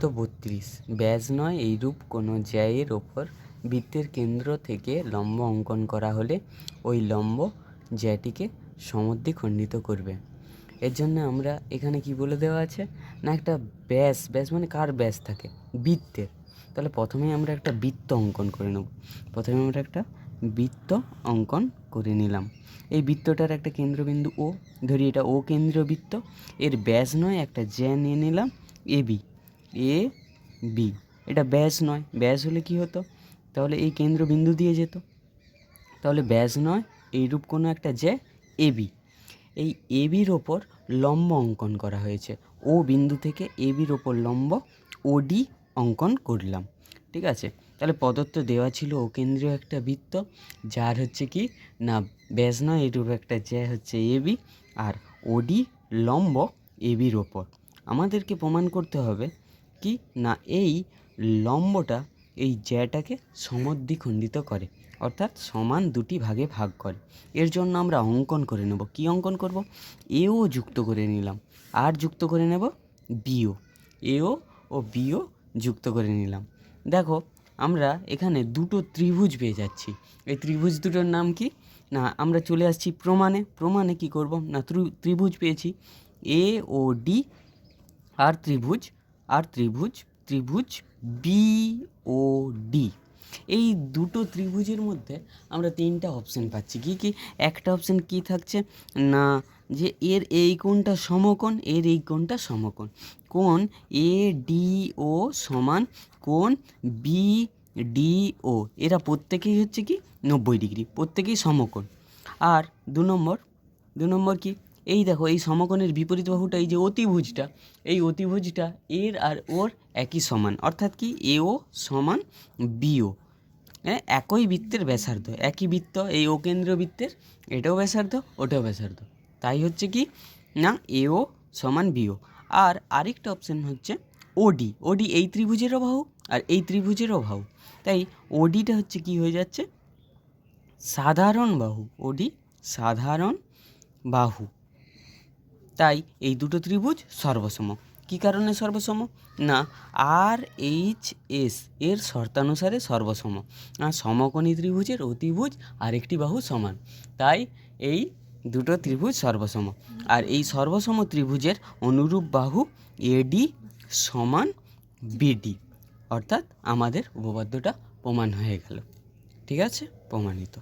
পদার্থ বত্রিশ। ব্যাস নয়, এইরূপ কোনো জ্যায়ের ওপর বৃত্তের কেন্দ্র থেকে লম্ব অঙ্কন করা হলে ওই লম্ব জ্যাটিকে সমদ্বিখণ্ডিত করবে। এর জন্য আমরা এখানে কি বলে দেওয়া আছে? না, একটা ব্যাস ব্যাস মানে কার ব্যাস থাকে? বৃত্তের। তাহলে প্রথমেই আমরা একটা বৃত্ত অঙ্কন করে নেব। প্রথমে আমরা একটা বৃত্ত অঙ্কন করে নিলাম। এই বৃত্তটার একটা কেন্দ্রবিন্দু ও ধরি এটা ও কেন্দ্রীয় বৃত্ত এর ব্যাস নয়, একটা জ্যা নিয়ে নিলাম, এ বি এ বি এটা ব্যাস নয়। ব্যাস হলে কি হতো? তাহলে এই কেন্দ্রবিন্দু দিয়ে যেত। তাহলে ব্যাস নয়, এইরূপ কোনো একটা এ বি এই এ বির ওপর লম্ব অঙ্কন করা হয়েছে। ও বিন্দু থেকে এ বির ওপর লম্ব ওডি অঙ্কন করলাম। ঠিক আছে? তাহলে প্রদত্ত দেওয়া ছিল ও কেন্দ্রীয় একটা বৃত্ত, যার হচ্ছে কি? না, ব্যাস নয়, এইরূপ একটা জ্যা হচ্ছে এ বি আর ওডি লম্ব এ বির ওপর। আমাদেরকে প্রমাণ করতে হবে কি না এই লম্বটা এই জ্যাটাকে সমদ্বিখণ্ডিত করে, অর্থাৎ সমান দুটি ভাগে ভাগ করে। এর জন্য আমরা অঙ্কন করে নেব। কি অঙ্কন করব? এও যুক্ত করে নিলাম। আর যুক্ত করে নেব? বিও। এও ও বিও যুক্ত করে নিলাম। দেখো, আমরা এখানে দুটো ত্রিভুজ পেয়ে যাচ্ছি। এই ত্রিভুজ দুটোর নাম কি? না, আমরা চলে আসছি প্রমাণে। প্রমাণে কি করব? না ত্রিভুজ পেয়েছি। এ ও ডি আর ত্রিভুজ আর ত্রিভুজ ত্রিভুজ বি ও ডি এই দুটো ত্রিভুজের মধ্যে আমরা তিনটা অপশন পাচ্ছি। কি কি? একটা অপশন কি থাকছে? না, যে এর এই কোণটা সমকোণ, এর এই কোণটা সমকোণ। কোণ এ ডি ও সমান কোণ বি ডি ও এরা প্রত্যেকেই হচ্ছে কি? নব্বই ডিগ্রি, প্রত্যেকেই সমকোণ। আর দু নম্বর দু নম্বর কি? এই দেখো, এই সমকোণের বিপরীত বাহুটা, এই যে অতিভুজটা, এই অতিভুজটা এর আর ওর একই সমান। অর্থাৎ কি? এও সমান বিও হ্যাঁ একই বৃত্তের ব্যাসার্ধ, একই বৃত্ত, এই ও কেন্দ্রীয় বৃত্তের, এটাও ব্যাসার্ধ, ওটাও ব্যাসার্ধ। তাই হচ্ছে কি? না এও সমান বিও আর আরেকটা অপশন হচ্ছে ওডি ওডি এই ত্রিভুজেরও বাহু আর এই ত্রিভুজেরও বাহু। তাই ওডিটা হচ্ছে কি হয়ে যাচ্ছে? সাধারণ বাহু। ওডি সাধারণ বাহু। তাই এই দুটো ত্রিভুজ সর্বসম। কি কারণে সর্বসম? না আর এইচ এস এর শর্তানুসারে সর্বসম। আর সমকোণী ত্রিভুজের অতিভুজ আরেকটি বাহু সমান। তাই এই দুটো ত্রিভুজ সর্বসম। আর এই সর্বসম ত্রিভুজের অনুরূপ বাহু এডি সমান বিডি অর্থাৎ আমাদের উপপাদ্যটা প্রমাণ হয়ে গেল। ঠিক আছে? প্রমাণিত।